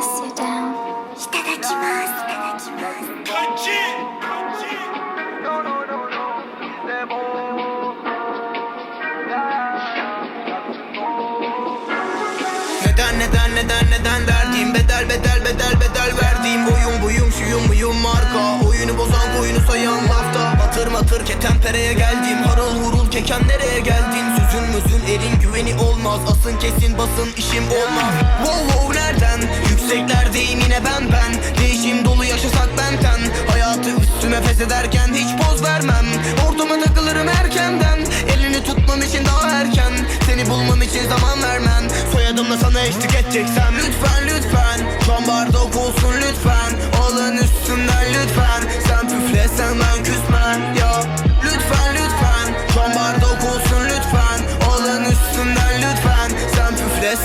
press you down. Itadakimasu, itadakimasu. Kachi! Kachi! No, no, no, no. Neden Boyum boyum şuyum buyum marka Oyunu bozan koyunu sayan lafta Batır matır geldim Keken nereye geldin? Sözün müzün elin güveni olmaz. Asın kesin basın işim olmaz. Wow wow nereden? Yükseklerdeyim yine ben ben. Değişim dolu yaşasak benten Hayatı üstüme feshederken hiç poz vermem. Ortama takılırım erkenden. Elini tutmam için daha erken. Seni bulmam için zaman vermen Soyadımla sana eşlik edeceksem. Lütfen lütfen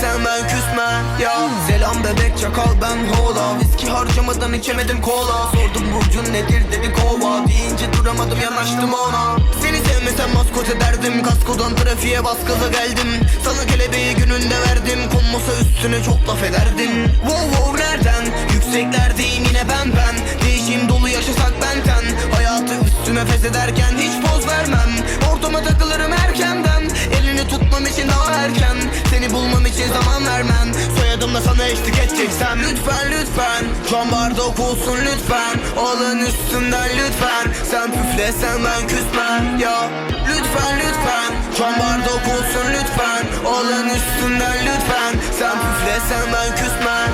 Sen püflesen ben küsmem ya. Selam bebek çakal ben hola. Viski harcamadan içemedim kola. Sordum burcun nedir dedi kova. Deyince duramadım yanaştım ona. Seni sevmesem maskot ederdim Kaskodan trafiğe bas gaza geldim. Sana kelebeği gününde verdim. Konmasa üstüne çok laf ederdin Wow wow nereden? Yükseklerdeyim yine ben ben. Değişim dolu yaşasak benten Hayatı üstüme feshederken hiç poz vermem. Ortama takılırım erkenden. Elini tutmam için daha erken. Seni vermem Eşlik edeceksem Lütfen lütfen. An bardak olsun lütfen. Alın üstümden lütfen. Sen püflesen ben küsmem. Ya Lütfen lütfen. An bardak olsun lütfen. Alın üstümden lütfen. Sen püflesen ben küsmem